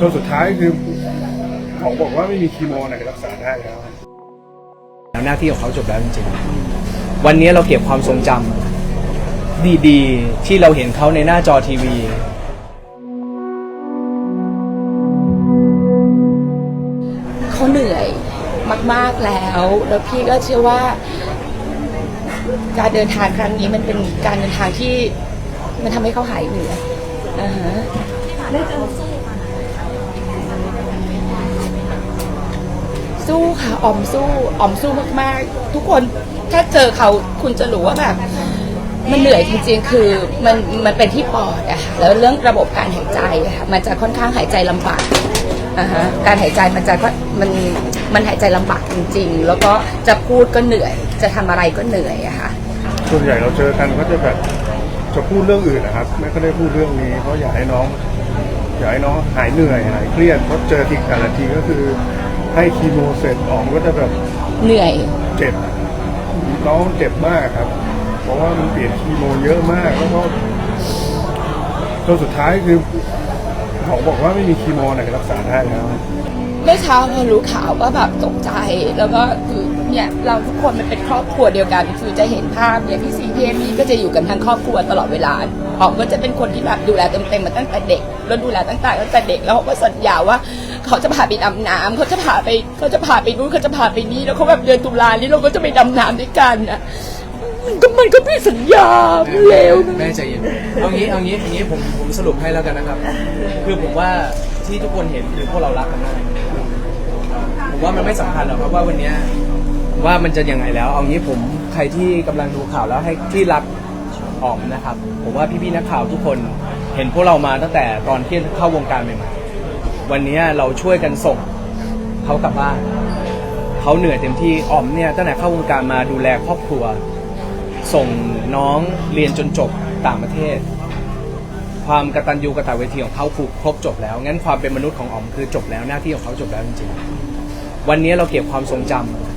จนสุดท้ายคือหมอบอกว่าไม่มีคีโมไหนรักษาได้แล้ว แล้วหน้าที่ของเขาจบแล้วจริงๆ วันนี้เราเก็บความทรงจำดีๆ ที่เราเห็นเขาในหน้าจอทีวีเขาเหนื่อยมาก ๆแล้ว แล้วพี่ก็เชื่อว่า การเดินทางครั้งนี้มันเป็นการเดินทางที่มันทำให้เขาหายเหนื่อยอ่าฮะ สู้ค่ะออมสู้ออมสู้มากๆ ทุกคนถ้าเจอเขาคุณจะรู้ว่าแบบมันเหนื่อยจริงๆ คือมันมันเป็นที่ปอดอะค่ะแล้วเรื่องระบบการหายใจอะค่ะมันจะค่อนข้างหายใจลำบากอ่าฮะการหายใจมันจะก็มันมันหายใจลำบากจริง ๆ แล้วก็จะพูดก็เหนื่อย จะทำอะไรก็เหนื่อยอะค่ะ ส่วนใหญ่เราเจอกันก็จะแบบจะพูดเรื่องอื่นนะครับ ไม่ก็ได้พูดเรื่องนี้เพราะอยากให้น้องอยากให้น้องหายเหนื่อยหายเครียดเพราะเจอทีแต่ละทีก็คือ ให้คีโมเสร็จออกก็จะแบบเหนื่อย เจ็บน้องเจ็บมากครับ เพราะว่ามันเปลี่ยนคีโมเยอะมากแล้วก็จนสุดท้ายคือหมอบอกว่าไม่มีคีโมไหนรักษาได้แล้ว เมื่อเช้าพอรู้ข่าวก็แบบตกใจแล้วก็คือ เนี่ยเราทุกคนมันเป็นครอบครัวเดียวกันคือจะเห็นภาพเนี่ยพี่ซีพีเอ็มนี่ก็จะอยู่กันทั้งครอบครัวตลอดเวลาหอมก็จะเป็นคนที่แบบดูแลเต็มๆมาตั้งแต่เด็กแล้วดูแลตั้งแต่ตั้งแต่เด็กแล้วเขาก็สัญญาว่า เขาจะพาไปดำน้ำเขาจะพาไปเขาจะพาไปนู่นเขาจะพาไปนี่แล้วเขาแบบเดือนตุลานี้เราก็จะไปดำน้ำด้วยกันนะมันก็มันก็พี่สัญญาเร็วนะ แม่ใจเย็นเอางี้เอางี้เอางี้ผมผมสรุปให้แล้วกันนะครับ คือผมว่าที่ทุกคนเห็นคือพวกเรารักกันมากผมว่ามันไม่สำคัญหรอกครับว่าวันเนี้ย ว่ามันจะยังไงแล้ว เอางี้ผมใครที่กำลังดูข่าวแล้วให้ที่รักออมนะครับ ผมว่าพี่ๆนักข่าวทุกคนเห็นพวกเรามาตั้งแต่ตอนที่เข้าวงการใหม่ๆวันนี้เราช่วยกันส่งเขากลับบ้านเขาเหนื่อยเต็มที่ออมเนี่ยตั้งแต่เข้าวงการมาดูแลครอบครัว ส่งน้องเรียนจนจบต่างประเทศ ความกตัญญูกตเวทีของเขาถูกครบจบแล้วงั้นความเป็นมนุษย์ของออมคือจบแล้วหน้าที่ของเขาจบแล้วจริงๆวันนี้เราเก็บความทรงจำ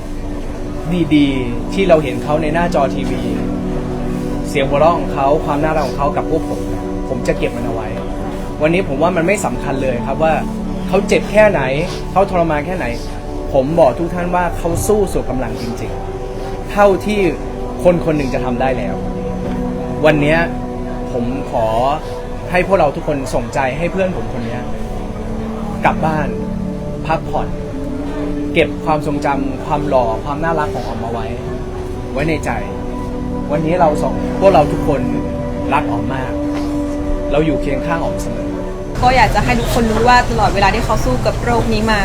ดีๆ ที่เราเห็นเขาในหน้าจอทีวี เสียงหัวเราะของเขาความน่ารักของเขากับพวกผม ผมจะเก็บมันเอาไว้ วันนี้ผมว่ามันไม่สำคัญเลยครับว่าเขาเจ็บแค่ไหน เขาทรมานแค่ไหน ผมบอกทุกท่านว่าเขาสู้สุดกำลังจริง ๆ เท่าที่คนคนหนึ่งจะทำได้แล้ว วันนี้ผมขอให้พวกเราทุกคนส่งใจให้เพื่อนผมคนนี้กลับบ้านพักผ่อน เก็บความทรงจำความหล่อความน่ารักของออมมาไว้ ไว้ในใจ วันนี้เราสองพวกเราทุกคนรักออมมาก เราอยู่เคียงข้างออมเสมอ ก็อยากจะให้ทุกคนรู้ว่าตลอดเวลาที่เขาสู้กับโรคนี้มา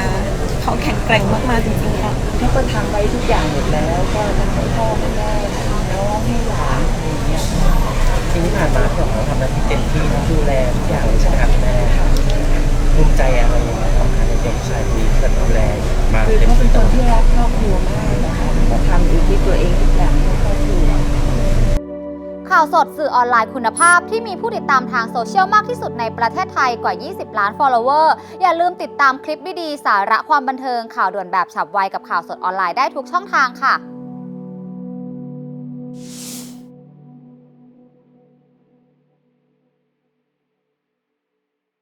เขาแข็งแกร่งมากๆจริงๆค่ะเขาก็ทำไว้ทุกอย่างหมดแล้ว ก็ทั้งให้พ่อให้แม่ให้น้องให้หลานอะไรอย่างเงี้ยทีนี้ผ่านมาพี่ของเราทำหน้าที่เต็มที่ทั้งดูแลทุกอย่างเลยใช่ไหมครับคุณแม่ภูมิใจอะไรยังไง คือเขาเป็นคนที่รักครอบครัวมากนะคะทำอยู่ที่ตัวเองทุกอย่างเพื่อครอบครัวข่าวสดสื่อออนไลน์คุณภาพที่มีผู้ติดตามทางโซเชียลมากที่สุดในประเทศไทยกว่า 20 ล้าน follower อย่าลืมติดตามคลิปดีๆ สาระความบันเทิงข่าวด่วนแบบฉับไวกับข่าวสดออนไลน์ได้ทุกช่องทางค่ะ